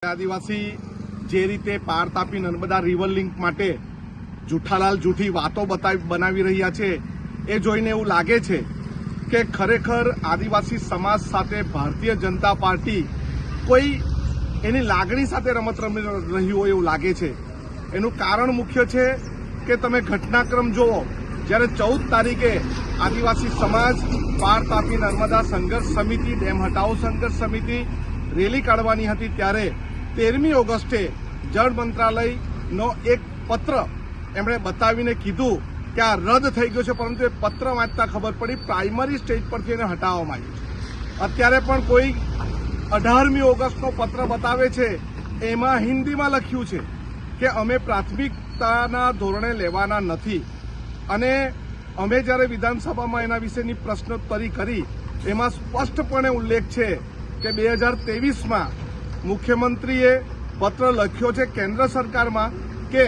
આદિવાસી જે રીતે પાર તાપી નર્મદા રિવર લિંક માટે જુઠ્ઠાલાલ જૂઠી વાતો બતાવી બનાવી રહ્યા છે, એ જોઈને એવું લાગે છે કે ખરેખર આદિવાસી સમાજ સાથે ભારતીય જનતા પાર્ટી કોઈ એની લાગણી સાથે રમત રમી રહી હોય એવું લાગે છે. એનું કારણ મુખ્ય છે કે તમે ઘટનાક્રમ જુઓ, જ્યારે ચૌદ તારીખે આદિવાસી સમાજ પાર તાપી નર્મદા સંઘર્ષ સમિતિ, ડેમ હટાવો સંઘર્ષ સમિતિ રેલી કાઢવાની હતી, ત્યારે તેરમી ઓગસ્ટે જળ મંત્રાલયનો એક પત્ર એમણે બતાવીને કીધું કે આ રદ થઈ ગયો છે, પરંતુ એ પત્ર વાંચતા ખબર પડી, પ્રાઇમરી સ્ટેજ પરથી એને હટાવવામાં આવ્યું છે. અત્યારે પણ કોઈ અઢારમી ઓગસ્ટનો પત્ર બતાવે છે, એમાં હિન્દીમાં લખ્યું છે કે અમે પ્રાથમિકતાના ધોરણે લેવાના નથી અને અમે જ્યારે વિધાનસભામાં એના વિશેની પ્રશ્નોત્તરી કરી, એમાં સ્પષ્ટપણે ઉલ્લેખ છે કે બે હજાર તેવીસમાં મુખ્યમંત્રીએ પત્ર લખ્યો છે કેન્દ્ર સરકારમાં કે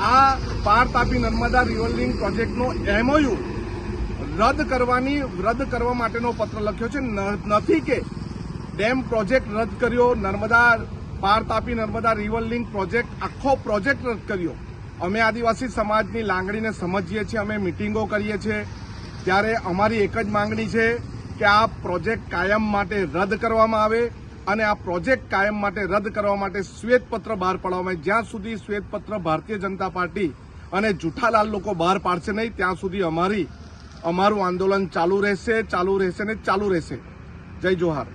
આ પાર તાપી નર્મદા રિવરલિંગ પ્રોજેક્ટનો એમઓયુ રદ કરવાની, રદ કરવા માટેનો પત્ર લખ્યો છે. નથી કે ડેમ પ્રોજેક્ટ રદ કર્યો, Narmada, Par Tapi Narmada river link project, આખો પ્રોજેક્ટ રદ કર્યો. અમે આદિવાસી સમાજની લાંગણીને સમજીએ છીએ, અમે મિટિંગો કરીએ છીએ. ત્યારે અમારી એક જ માંગણી છે કે આ પ્રોજેક્ટ કાયમ માટે રદ કરવામાં આવે. અને આ પ્રોજેક્ટ કાયમ માટે રદ કરવા માટે શ્વેતપત્ર બહાર પાડવામાં જ્યાં સુધી શ્વેતપત્ર ભારતીય જનતા પાર્ટી અને જુઠાલાલ લોકો બહાર પાડશે નહીં, ત્યાં સુધી અમારી, અમારું આંદોલન ચાલુ રહેશે ચાલુ રહેશે ને ચાલુ રહેશે. જય જોહાર.